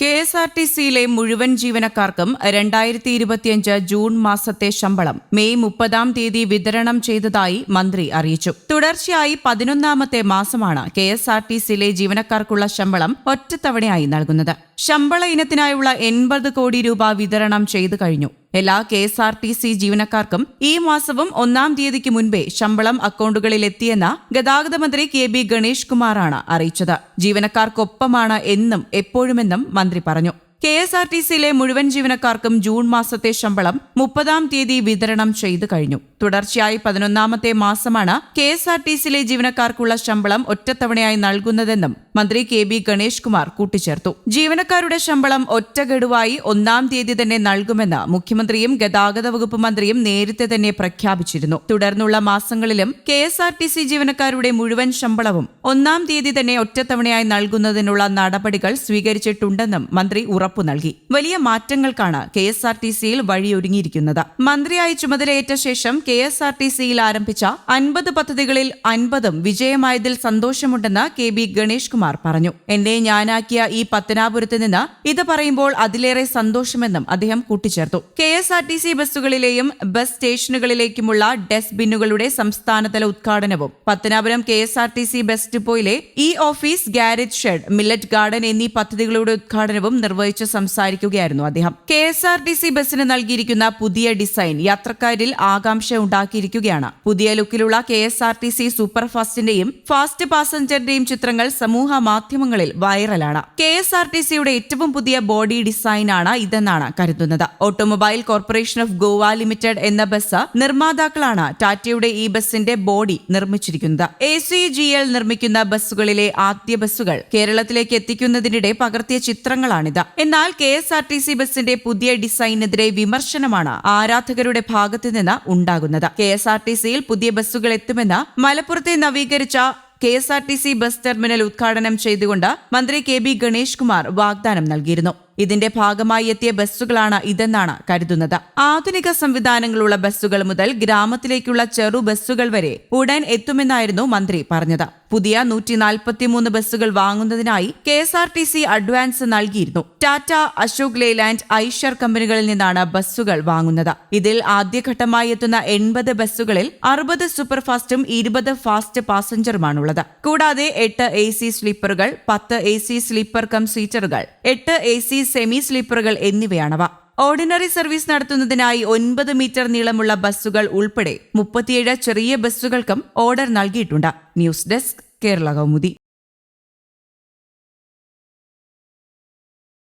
K S R T സിയിലെ മുഴുവൻ ജീവനക്കാർക്കും രണ്ടായിരത്തി ഇരുപത്തിയഞ്ച് ജൂൺ മാസത്തെ ശമ്പളം മെയ് മുപ്പതാം തീയതി വിതരണം ചെയ്തതായി മന്ത്രി അറിയിച്ചു. തുടർച്ചയായി പതിനൊന്നാമത്തെ മാസമാണ് കെ എസ് ആർ ടി സിയിലെ ജീവനക്കാർക്കുള്ള ശമ്പളം ഒറ്റത്തവണയായി നൽകുന്നത്. ശമ്പള ഇനത്തിനായുള്ള എൺപത് കോടി രൂപ വിതരണം ചെയ്തു കഴിഞ്ഞു. എല്ലാ K S R T C ജീവനക്കാർക്കും ഈ മാസവും ഒന്നാം തീയതിക്ക് മുൻപേ ശമ്പളം അക്കൗണ്ടുകളിൽ എത്തിയെന്ന് ഗതാഗത മന്ത്രി കെ ബി ഗണേഷ് കുമാറാണ് അറിയിച്ചത്. ജീവനക്കാർക്കൊപ്പമാണ് എന്നും എപ്പോഴുമെന്നും മന്ത്രി പറഞ്ഞു. കെ എസ് ആർ ടി സിയിലെ മുഴുവൻ ജീവനക്കാർക്കും ജൂൺ മാസത്തെ ശമ്പളം മുപ്പതാം തീയതി വിതരണം ചെയ്തു കഴിഞ്ഞു. തുടർച്ചയായി പതിനൊന്നാമത്തെ മാസമാണ് കെ എസ് ആർ ടി സിയിലെ ജീവനക്കാർക്കുള്ള ശമ്പളം ഒറ്റത്തവണയായി നൽകുന്നതെന്നും മന്ത്രി കെ ബി ഗണേഷ് കുമാർ കൂട്ടിച്ചേർത്തു. ജീവനക്കാരുടെ ശമ്പളം ഒറ്റഗഡുവായി ഒന്നാം തീയതി തന്നെ നൽകുമെന്ന് മുഖ്യമന്ത്രിയും ഗതാഗത വകുപ്പ് മന്ത്രിയും നേരത്തെ തന്നെ പ്രഖ്യാപിച്ചിരുന്നു. തുടർന്നുള്ള മാസങ്ങളിലും K S R T C ജീവനക്കാരുടെ മുഴുവൻ ശമ്പളവും ഒന്നാം തീയതി തന്നെ ഒറ്റത്തവണയായി നൽകുന്നതിനുള്ള നടപടികൾ സ്വീകരിച്ചിട്ടുണ്ടെന്നും മന്ത്രി ഉറപ്പു നൽകി. വലിയ മാറ്റങ്ങൾക്കാണ് കെ എസ് ആർ ടി സിയിൽ വഴിയൊരുങ്ങിയിരിക്കുന്നത്. മന്ത്രിയായി ചുമതലയേറ്റ ശേഷം കെ എസ് ആർ ടി സിയിൽ ആരംഭിച്ച അൻപത് പദ്ധതികളിൽ അൻപതും വിജയമായതിൽ സന്തോഷമുണ്ടെന്ന് കെ ബി ഗണേഷ് കുമാർ പറഞ്ഞു. എന്നെ ഞാനാക്കിയ ഈ പത്തനാപുരത്ത് നിന്ന് ഇത് പറയുമ്പോൾ അതിലേറെ സന്തോഷമെന്നും അദ്ദേഹം കൂട്ടിച്ചേർത്തു. K S R T C ബസ്സുകളിലെയും bus സ്റ്റേഷനുകളിലേക്കുമുള്ള ഡസ്റ്റ്ബിന്നുകളുടെ സംസ്ഥാനതല ഉദ്ഘാടനവും Pathanapuram K S R T C bus ഡിപ്പോയിലെ e office garage shed millet garden എന്നീ പദ്ധതികളുടെ ഉദ്ഘാടനവും നിർവഹിച്ച് സംസാരിക്കുകയായിരുന്നു അദ്ദേഹം. K S R T C ബസ്സിന് നൽകിയിരിക്കുന്ന പുതിയ ഡിസൈൻ യാത്രക്കാരിൽ ആകാംക്ഷ ഉണ്ടാക്കിയിരിക്കുകയാണ്. പുതിയ ലുക്കിലുള്ള K S R T C super ഫാസ്റ്റിന്റെയും fast പാസഞ്ചറിന്റെയും ചിത്രങ്ങൾ സമൂഹ മാധ്യമങ്ങളിൽ വൈറലാണ്. കെ എസ് ആർ ടി സിയുടെ ഏറ്റവും പുതിയ ബോഡി ഡിസൈനാണ് ഇതെന്നാണ് കരുതുന്നത്. Automobile corporation of Goa limited എന്ന ബസ് നിർമ്മാതാക്കളാണ് ടാറ്റയുടെ ഈ ബസിന്റെ ബോഡി നിർമ്മിച്ചിരിക്കുന്നത്. എ സി ജി എൽ നിർമ്മിക്കുന്ന ബസ്സുകളിലെ ആദ്യ ബസ്സുകൾ കേരളത്തിലേക്ക് എത്തിക്കുന്നതിനിടെ പകർത്തിയ ചിത്രങ്ങളാണിത്. എന്നാൽ K S R T C ബസിന്റെ പുതിയ ഡിസൈനെതിരെ വിമർശനമാണ് ആരാധകരുടെ ഭാഗത്തു നിന്ന് ഉണ്ടാകുന്നത്. കെ എസ് ആർ ടി സിയിൽ പുതിയ ബസ്സുകൾ എത്തുമെന്ന് മലപ്പുറത്തെ നവീകരിച്ച K S R T C bus terminal ഉദ്ഘാടനം ചെയ്തുകൊണ്ട് മന്ത്രി കെ ബി ഗണേഷ് കുമാർ വാഗ്ദാനം നൽകിയിരുന്നു. ഇതിന്റെ ഭാഗമായി എത്തിയ ബസ്സുകളാണ് ഇതെന്നാണ് കരുതുന്നത്. ആധുനിക സംവിധാനങ്ങളുള്ള ബസ്സുകൾ മുതൽ ഗ്രാമത്തിലേക്കുള്ള ചെറു ബസ്സുകൾ വരെ ഉടൻ എത്തുമെന്നായിരുന്നു മന്ത്രി പറഞ്ഞത്. പുതിയ നൂറ്റി നാൽപ്പത്തിമൂന്ന് ബസ്സുകൾ വാങ്ങുന്നതിനായി K S R T C advance നൽകിയിരുന്നു. ടാറ്റ അശോക് ലേലാൻഡ് ഐഷർ കമ്പനികളിൽ നിന്നാണ് ബസ്സുകൾ വാങ്ങുന്നത്. ഇതിൽ ആദ്യഘട്ടമായി എത്തുന്ന എൺപത് ബസ്സുകളിൽ അറുപത് സൂപ്പർഫാസ്റ്റും ഇരുപത് ഫാസ്റ്റ് പാസഞ്ചറുമാണുള്ളത്. കൂടാതെ എട്ട് എ സി സ്ലീപ്പറുകൾ പത്ത് എ സി സ്ലീപ്പർ കം സീറ്ററുകൾ എട്ട് എ സി സെമി സ്ലീപ്പറുകൾ എന്നിവയാണവ. ഓർഡിനറി സർവീസ് നടത്തുന്നതിനായി ഒൻപത് മീറ്റർ നീളമുള്ള ബസ്സുകൾ ഉൾപ്പെടെ മുപ്പത്തിയേഴ് ചെറിയ ബസ്സുകൾക്കും ഓർഡർ നൽകിയിട്ടുണ്ട്. News desk Kerala Kaumudi.